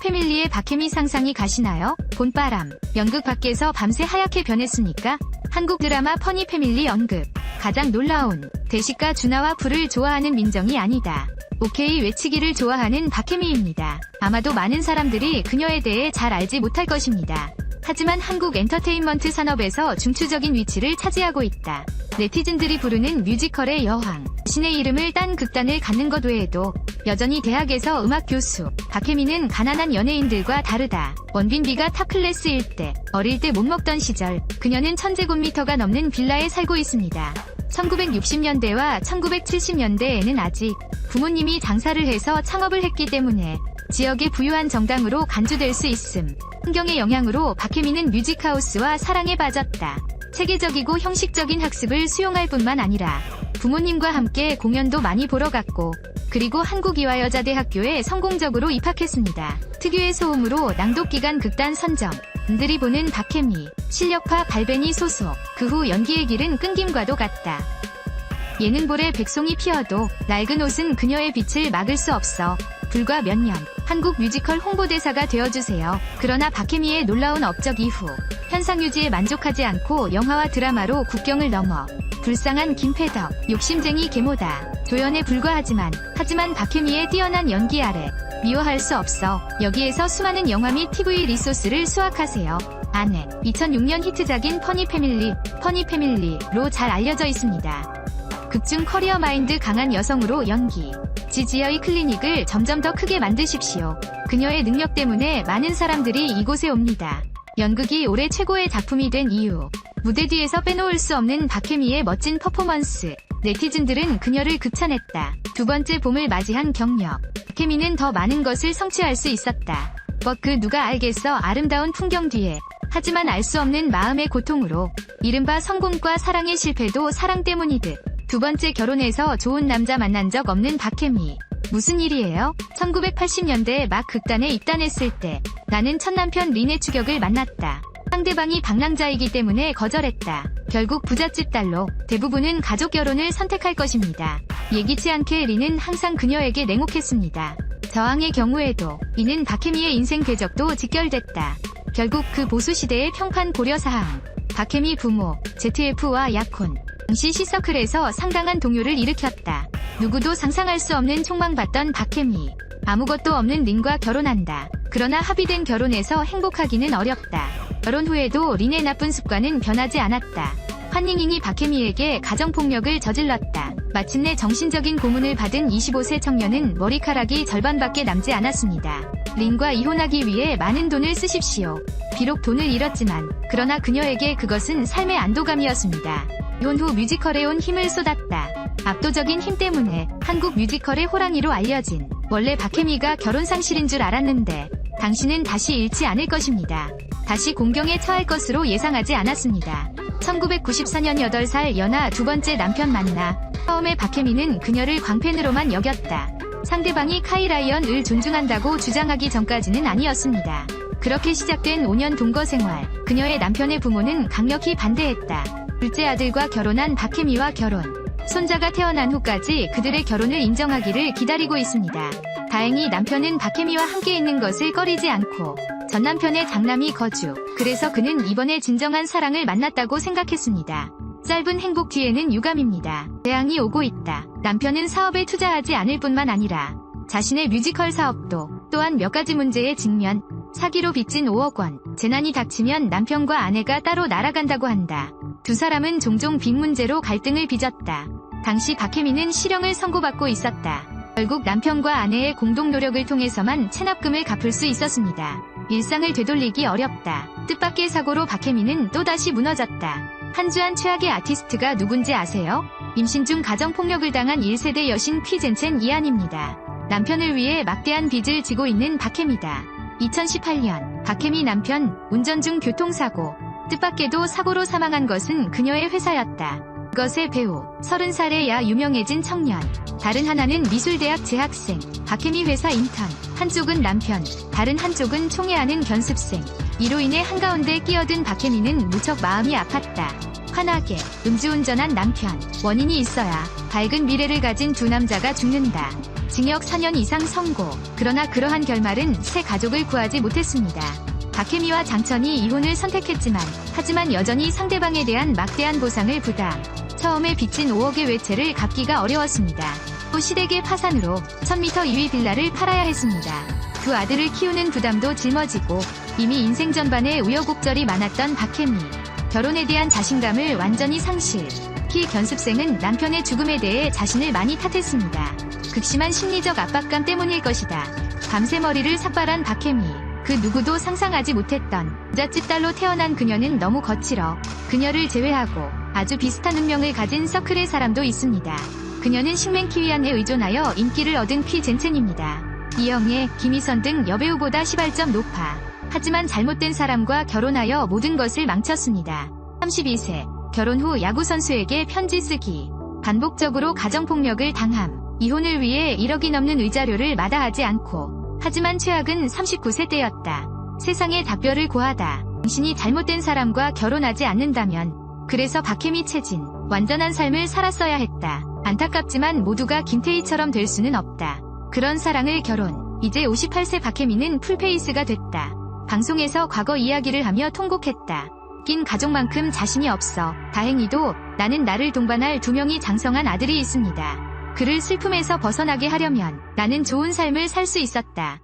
패밀리의 박혜미 상상이 가시나요? 봄바람, 연극 밖에서 밤새 하얗게 변했으니까 한국 드라마 퍼니 패밀리 연극. 가장 놀라운 대식가 준하와 불을 좋아하는 민정이 아니다. 오케이 외치기를 좋아하는 박혜미입니다. 아마도 많은 사람들이 그녀에 대해 잘 알지 못할 것입니다. 하지만 한국 엔터테인먼트 산업에서 중추적인 위치를 차지하고 있다. 네티즌들이 부르는 뮤지컬의 여왕. 신의 이름을 딴 극단을 갖는 것 외에도 여전히 대학에서 음악 교수. 박혜미는 가난한 연예인들과 다르다. 원빈비가 탑클래스일 때, 어릴 때 못 먹던 시절, 그녀는 천제곱미터가 넘는 빌라에 살고 있습니다. 1960년대와 1970년대에는 아직 부모님이 장사를 해서 창업을 했기 때문에 지역의 부유한 정당으로 간주될 수 있음. 환경의 영향으로 박혜미는 뮤직하우스와 사랑에 빠졌다. 체계적이고 형식적인 학습을 수용할 뿐만 아니라 부모님과 함께 공연도 많이 보러 갔고 그리고 한국이화여자대학교에 성공적으로 입학했습니다. 특유의 소음으로 낭독기간 극단 선정 남들이 보는 박혜미 실력파 발베니 소속 그 후 연기의 길은 끊김과도 같다. 예능볼에 백송이 피어도 낡은 옷은 그녀의 빛을 막을 수 없어 불과 몇 년 한국 뮤지컬 홍보대사가 되어주세요. 그러나 박혜미의 놀라운 업적 이후 현상 유지에 만족하지 않고 영화와 드라마로 국경을 넘어 불쌍한 김패덕 욕심쟁이 계모다 조연에 불과하지만 하지만 박혜미의 뛰어난 연기 아래 미워할 수 없어 여기에서 수많은 영화 및 TV 리소스를 수확하세요. 아내 2006년 히트작인 퍼니 패밀리 퍼니 패밀리로 잘 알려져 있습니다. 극중 커리어 마인드 강한 여성으로 연기. 지지어의 클리닉을 점점 더 크게 만드십시오. 그녀의 능력 때문에 많은 사람들이 이곳에 옵니다. 연극이 올해 최고의 작품이 된 이유. 무대 뒤에서 빼놓을 수 없는 박혜미의 멋진 퍼포먼스. 네티즌들은 그녀를 극찬했다. 두 번째 봄을 맞이한 경력. 박혜미는 더 많은 것을 성취할 수 있었다. 뭐그 누가 알겠어 아름다운 풍경 뒤에. 하지만 알 수 없는 마음의 고통으로. 이른바 성공과 사랑의 실패도 사랑 때문이듯. 두 번째 결혼해서 좋은 남자 만난 적 없는 박혜미. 무슨 일이에요? 1980년대 막 극단에 입단했을 때 나는 첫 남편 린의 추격을 만났다. 상대방이 방랑자이기 때문에 거절했다. 결국 부잣집 딸로 대부분은 가족 결혼을 선택할 것입니다. 예기치 않게 린은 항상 그녀에게 냉혹했습니다. 저항의 경우에도 이는 박혜미의 인생 궤적도 직결됐다. 결국 그 보수시대의 평판 고려사항. 박혜미 부모, ZF와 약혼, 당시 시서클에서 상당한 동요를 일으켰다. 누구도 상상할 수 없는 촉망받던 박혜미. 아무것도 없는 린과 결혼한다. 그러나 합의된 결혼에서 행복하기는 어렵다. 결혼 후에도 린의 나쁜 습관은 변하지 않았다. 환닝잉이 박혜미에게 가정폭력을 저질렀다. 마침내 정신적인 고문을 받은 25세 청년은 머리카락이 절반밖에 남지 않았습니다. 린과 이혼하기 위해 많은 돈을 쓰십시오. 비록 돈을 잃었지만, 그러나 그녀에게 그것은 삶의 안도감이었습니다. 이혼 후 뮤지컬에 온 힘을 쏟았다. 압도적인 힘 때문에 한국 뮤지컬의 호랑이로 알려진 원래 박혜미가 결혼 상실인 줄 알았는데 당신은 다시 잃지 않을 것입니다. 다시 공경에 처할 것으로 예상하지 않았습니다. 1994년 8살 연하 두 번째 남편 만나 처음에 박혜미는 그녀를 광팬으로만 여겼다. 상대방이 카이라이언을 존중한다고 주장하기 전까지는 아니었습니다. 그렇게 시작된 5년 동거 생활, 그녀의 남편의 부모는 강력히 반대했다. 둘째 아들과 결혼한 박혜미와 결혼. 손자가 태어난 후까지 그들의 결혼을 인정하기를 기다리고 있습니다. 다행히 남편은 박혜미와 함께 있는 것을 꺼리지 않고 전 남편의 장남이 거주. 그래서 그는 이번에 진정한 사랑을 만났다고 생각했습니다. 짧은 행복 뒤에는 유감입니다. 재앙이 오고 있다. 남편은 사업에 투자하지 않을 뿐만 아니라 자신의 뮤지컬 사업도 또한 몇 가지 문제에 직면, 사기로 빚진 5억 원, 재난이 닥치면 남편과 아내가 따로 날아간다고 한다. 두 사람은 종종 빚 문제로 갈등을 빚었다. 당시 박혜미는 실형을 선고받고 있었다. 결국 남편과 아내의 공동 노력을 통해서만 체납금을 갚을 수 있었습니다. 일상을 되돌리기 어렵다. 뜻밖의 사고로 박혜미는 또다시 무너졌다. 한주한 최악의 아티스트가 누군지 아세요? 임신 중 가정폭력을 당한 1세대 여신 퀴젠첸 이안입니다. 남편을 위해 막대한 빚을 지고 있는 박혜미다. 2018년 박혜미 남편 운전 중 교통사고 뜻밖에도 사고로 사망한 것은 그녀의 회사였다. 그것의 배우 30살의 야 유명해진 청년 다른 하나는 미술대학 재학생 박혜미 회사 인턴 한쪽은 남편 다른 한쪽은 총애하는 견습생 이로 인해 한가운데 끼어든 박혜미는 무척 마음이 아팠다. 환하게 음주운전한 남편 원인이 있어야 밝은 미래를 가진 두 남자가 죽는다. 징역 4년 이상 선고. 그러나 그러한 결말은 새 가족을 구하지 못했습니다. 박혜미와 장천이 이혼을 선택했지만, 하지만 여전히 상대방에 대한 막대한 보상을 부담. 처음에 빚진 5억의 외채를 갚기가 어려웠습니다. 또 시댁의 파산으로 1000m 2위 빌라를 팔아야 했습니다. 두 아들을 키우는 부담도 짊어지고 이미 인생 전반에 우여곡절이 많았던 박혜미. 결혼에 대한 자신감을 완전히 상실. 키 견습생은 남편의 죽음에 대해 자신을 많이 탓했습니다. 극심한 심리적 압박감 때문일 것이다. 밤새 머리를 삭발한 박혜미. 그 누구도 상상하지 못했던 부잣집 딸로 태어난 그녀는 너무 거칠어. 그녀를 제외하고 아주 비슷한 운명을 가진 서클의 사람도 있습니다. 그녀는 식맨 키위안에 의존하여 인기를 얻은 키 젠첸입니다. 이영애, 김희선 등 여배우보다 시발점 높아. 하지만 잘못된 사람과 결혼하여 모든 것을 망쳤습니다. 32세, 결혼 후 야구선수에게 편지 쓰기. 반복적으로 가정폭력을 당함. 이혼을 위해 1억이 넘는 의자료를 마다하지 않고. 하지만 최악은 39세 때였다. 세상에 답변을 고하다. 당신이 잘못된 사람과 결혼하지 않는다면. 그래서 박혜미 채진. 완전한 삶을 살았어야 했다. 안타깝지만 모두가 김태희처럼 될 수는 없다. 그런 사랑을 결혼. 이제 58세 박혜미는 풀페이스가 됐다. 방송에서 과거 이야기를 하며 통곡했다. 낀 가족만큼 자신이 없어. 다행히도 나는 나를 동반할 두 명이 장성한 아들이 있습니다. 그를 슬픔에서 벗어나게 하려면 나는 좋은 삶을 살 수 있었다.